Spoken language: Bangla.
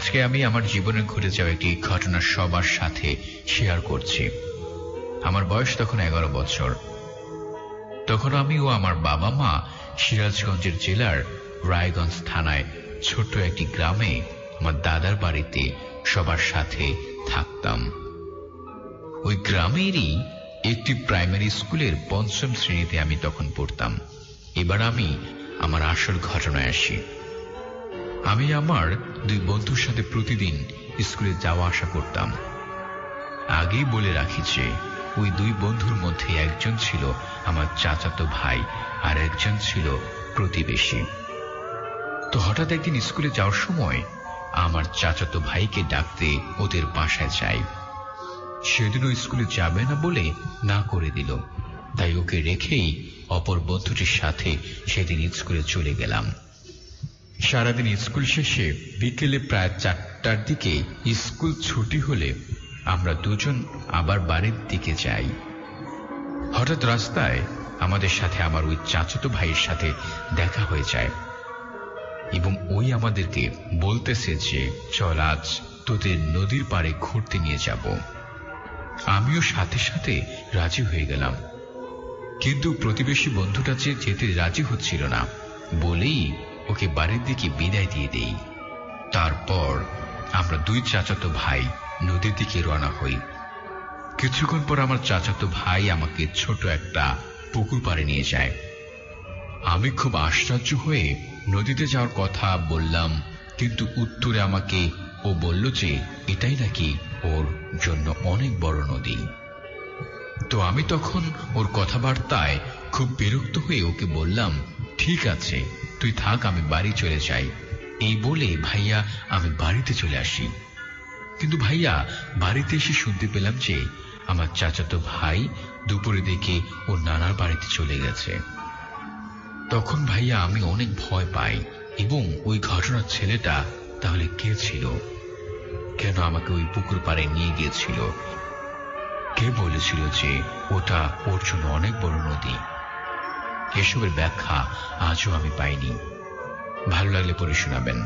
আজকে আমি আমার জীবনে ঘটে যাওয়া একটি ঘটনা সবার সাথে শেয়ার করছি। আমার বয়স তখন এগারো বছর। তখন আমি ও আমার বাবা মা সিরাজগঞ্জের জেলার রায়গঞ্জ থানায় ছোট্ট একটি গ্রামে আমার দাদার বাড়িতে সবার সাথে থাকতাম। ওই গ্রামেরই একটি প্রাইমারি স্কুলের পঞ্চম শ্রেণীতে আমি তখন পড়তাম। এবার আমি আমার আসল ঘটনায় আসি। আমি আমার দুই বন্ধুর সাথে প্রতিদিন স্কুলে যাওয়া আসা করতাম। আগেই বলে রাখি যে, ওই দুই বন্ধুর মধ্যে একজন ছিল আমার চাচাতো ভাই আর একজন ছিল প্রতিবেশী। তো হঠাৎ একদিন স্কুলে যাওয়ার সময় আমার চাচাতো ভাইকে ডাকতে ওদের বাসায় যাই। সেদিন ও স্কুলে যাবে না বলে না করে দিল। তাই ওকে রেখেই অপর বন্ধুটির সাথে সেদিন স্কুলে চলে গেলাম। সারাদিন স্কুল শেষে বিকেলে প্রায় চারটার দিকে স্কুল ছুটি হলে আমরা দুজন আবার বাড়ির দিকে যাই। হঠাৎ রাস্তায় আমাদের সাথে আমার ওই চাচাতো ভাইয়ের সাথে দেখা হয়ে যায় এবং ওই আমাদেরকে বলতেছে যে, চল, আজ তোদের নদীর পাড়ে ঘুরতে নিয়ে যাব। আমিও সাথে সাথে রাজি হয়ে গেলাম। কিন্তু প্রতিবেশী বন্ধুটা যে যেতে রাজি হচ্ছিল না বলেই ওকে বাড়ির দিকে বিদায় দিয়ে দেই। তারপর আমরা দুই চাচাতো ভাই নদীর দিকে রওনা হই। কিছুক্ষণ পর আমার চাচাতো ভাই আমাকে ছোট একটা পুকুর পাড়ে নিয়ে যায়। আমি খুব আশ্চর্য হয়ে নদীতে যাওয়ার কথা বললাম, কিন্তু উত্তরে আমাকে ও বলল যে এটাই নাকি ওর জন্য অনেক বড় নদী। তো আমি তখন ওর কথাবার্তায় খুব বিরক্ত হয়ে ওকে বললাম, ঠিক আছে তুই থাক, আমি বাড়ি চলে যাই। এই বলে ভাইয়া, আমি বাড়িতে চলে আসি। কিন্তু ভাইয়া, বাড়িতে এসে শুনতে পেলাম যে আমার চাচাতো ভাই দুপুরে দেখে ওর নানার বাড়িতে চলে গেছে। তখন ভাইয়া, আমি অনেক ভয় পাই এবং ওই ঘটনার ছেলেটা তাহলে কে ছিল? কেন আমাকে ওই পুকুর পাড়ে নিয়ে গিয়েছিল? কে বলেছিল যে ওটা ওর জন্য অনেক বড় নদী? এসবের ব্যাখ্যা আজও আমি পাইনি। ভালো লাগলে পড়ে শোনাবেন।